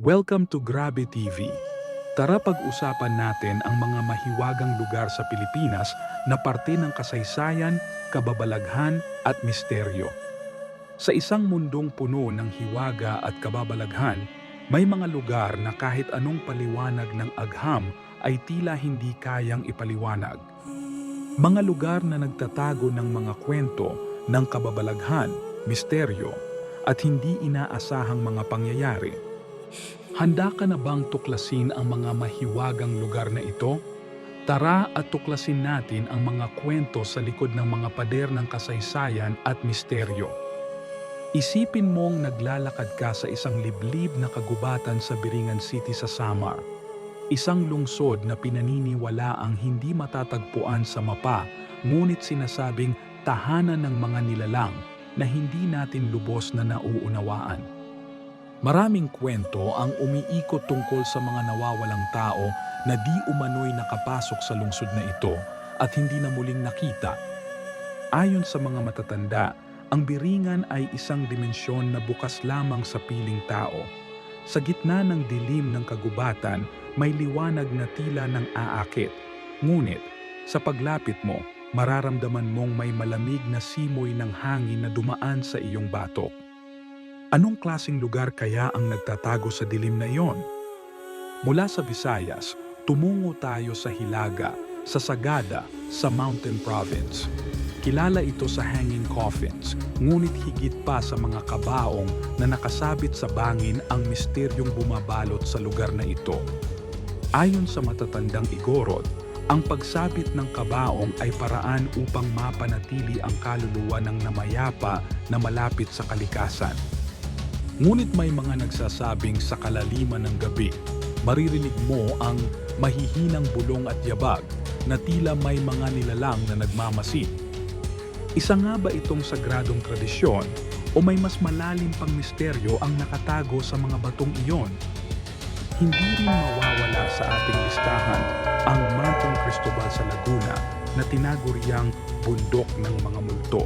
Welcome to Grabe TV. Tara pag-usapan natin ang mga mahiwagang lugar sa Pilipinas na parte ng kasaysayan, kababalaghan at misteryo. Sa isang mundong puno ng hiwaga at kababalaghan, may mga lugar na kahit anong paliwanag ng agham ay tila hindi kayang ipaliwanag. Mga lugar na nagtatago ng mga kwento ng kababalaghan, misteryo, at hindi inaasahang mga pangyayari. Handa ka na bang tuklasin ang mga mahiwagang lugar na ito? Tara at tuklasin natin ang mga kwento sa likod ng mga pader ng kasaysayan at misteryo. Isipin mong naglalakad ka sa isang liblib na kagubatan sa Biringan City sa Samar. Isang lungsod na pinaniniwala ang hindi matatagpuan sa mapa, ngunit sinasabing tahanan ng mga nilalang na hindi natin lubos na nauunawaan. Maraming kwento ang umiikot tungkol sa mga nawawalang tao na di umano'y nakapasok sa lungsod na ito at hindi na muling nakita. Ayon sa mga matatanda, ang biringan ay isang dimensyon na bukas lamang sa piling tao. Sa gitna ng dilim ng kagubatan, may liwanag na tila ng aakit. Ngunit, sa paglapit mo, mararamdaman mong may malamig na simoy ng hangin na dumaan sa iyong batok. Anong klasing lugar kaya ang nagtatago sa dilim na iyon? Mula sa Visayas, tumungo tayo sa Hilaga, sa Sagada, sa Mountain Province. Kilala ito sa hanging coffins, ngunit higit pa sa mga kabaong na nakasabit sa bangin ang misteryong bumabalot sa lugar na ito. Ayon sa matatandang Igorot, ang pagsabit ng kabaong ay paraan upang mapanatili ang kaluluwa ng namayapa na malapit sa kalikasan. Ngunit may mga nagsasabing sa kalaliman ng gabi, maririnig mo ang mahihinang bulong at yabag na tila may mga nilalang na nagmamasid. Isa nga ba itong sagradong tradisyon o may mas malalim pang misteryo ang nakatago sa mga batong iyon? Hindi rin mawawala sa ating listahan ang Mantong Cristobal sa Laguna na tinaguriang bundok ng mga multo.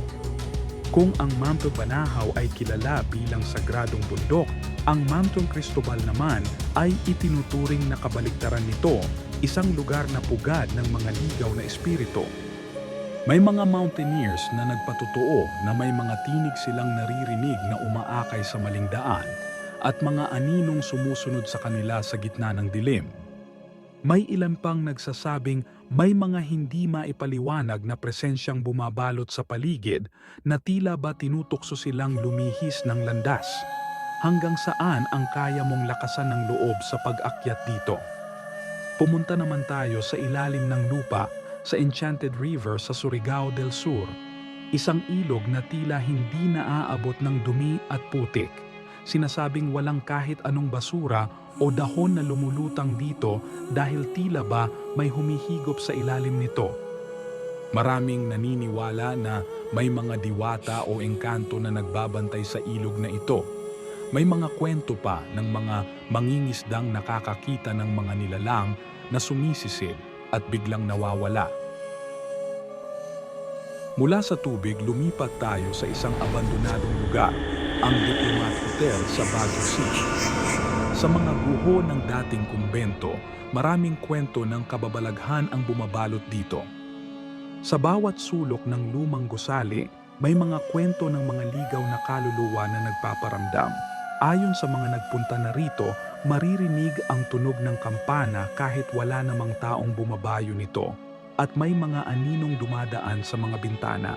Kung ang Manto Banahaw ay kilala bilang sagradong bundok, ang Mantong Cristobal naman ay itinuturing na kabaligtaran nito, isang lugar na pugad ng mga ligaw na espiritu. May mga mountaineers na nagpatotoo na may mga tinig silang naririnig na umaakay sa maling daan at mga aninong sumusunod sa kanila sa gitna ng dilim. May ilan pang nagsasabing may mga hindi maipaliwanag na presensyang bumabalot sa paligid na tila ba tinutokso silang lumihis ng landas. Hanggang saan ang kaya mong lakasan ng loob sa pag-akyat dito? Pumunta naman tayo sa ilalim ng lupa sa Enchanted River sa Surigao del Sur. Isang ilog na tila hindi naaabot ng dumi at putik. Sinasabing walang kahit anong basura o dahon na lumulutang dito dahil tila ba may humihigop sa ilalim nito. Maraming naniniwala na may mga diwata o engkanto na nagbabantay sa ilog na ito. May mga kwento pa ng mga mangingisdang nakakakita ng mga nilalang na sumisisid at biglang nawawala. Mula sa tubig, lumipat tayo sa isang abandonadong lugar, ang Diplomat Hotel sa Baguio City. Sa mga guho ng dating kumbento, maraming kwento ng kababalaghan ang bumabalot dito. Sa bawat sulok ng lumang gusali, may mga kwento ng mga ligaw na kaluluwa na nagpaparamdam. Ayon sa mga nagpunta na rito, maririnig ang tunog ng kampana kahit wala namang taong bumabayo nito at may mga aninong dumadaan sa mga bintana.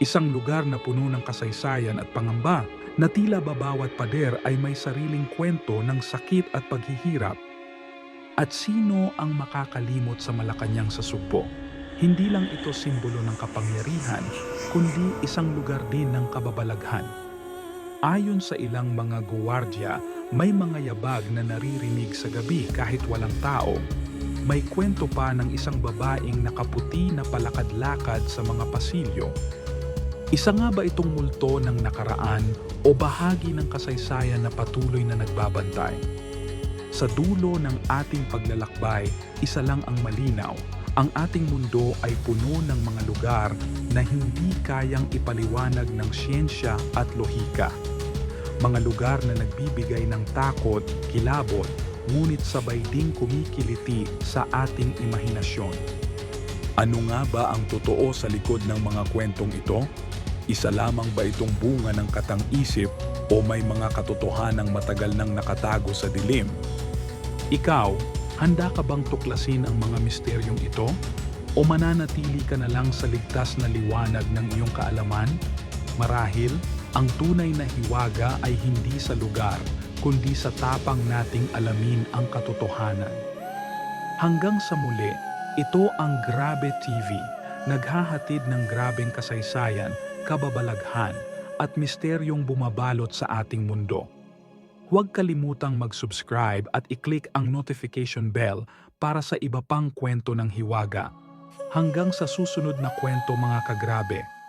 Isang lugar na puno ng kasaysayan at pangamba na tila ba bawat pader ay may sariling kwento ng sakit at paghihirap. At sino ang makakalimot sa Malacanang sa sugpo? Hindi lang ito simbolo ng kapangyarihan, kundi isang lugar din ng kababalaghan. Ayon sa ilang mga guwardya, may mga yabag na naririnig sa gabi kahit walang tao. May kwento pa ng isang babaeng nakaputi na palakad-lakad sa mga pasilyo. Isa nga ba itong multo ng nakaraan o bahagi ng kasaysayan na patuloy na nagbabantay? Sa dulo ng ating paglalakbay, isa lang ang malinaw. Ang ating mundo ay puno ng mga lugar na hindi kayang ipaliwanag ng siyensya at lohika. mga lugar na nagbibigay ng takot, kilabot, ngunit sabay ding kumikiliti sa ating imahinasyon. Ano nga ba ang totoo sa likod ng mga kwentong ito? Isa lamang ba itong bunga ng katang-isip o may mga katotohanang matagal nang nakatago sa dilim? Ikaw, handa ka bang tuklasin ang mga misteryong ito? O mananatili ka na lang sa ligtas na liwanag ng iyong kaalaman? Marahil, ang tunay na hiwaga ay hindi sa lugar, kundi sa tapang nating alamin ang katotohanan. Hanggang sa muli, ito ang Grabe TV, naghahatid ng grabeng kasaysayan, kababalaghan, at misteryong bumabalot sa ating mundo. Huwag kalimutang mag-subscribe at i-click ang notification bell para sa iba pang kwento ng hiwaga. Hanggang sa susunod na kwento mga kagrabe.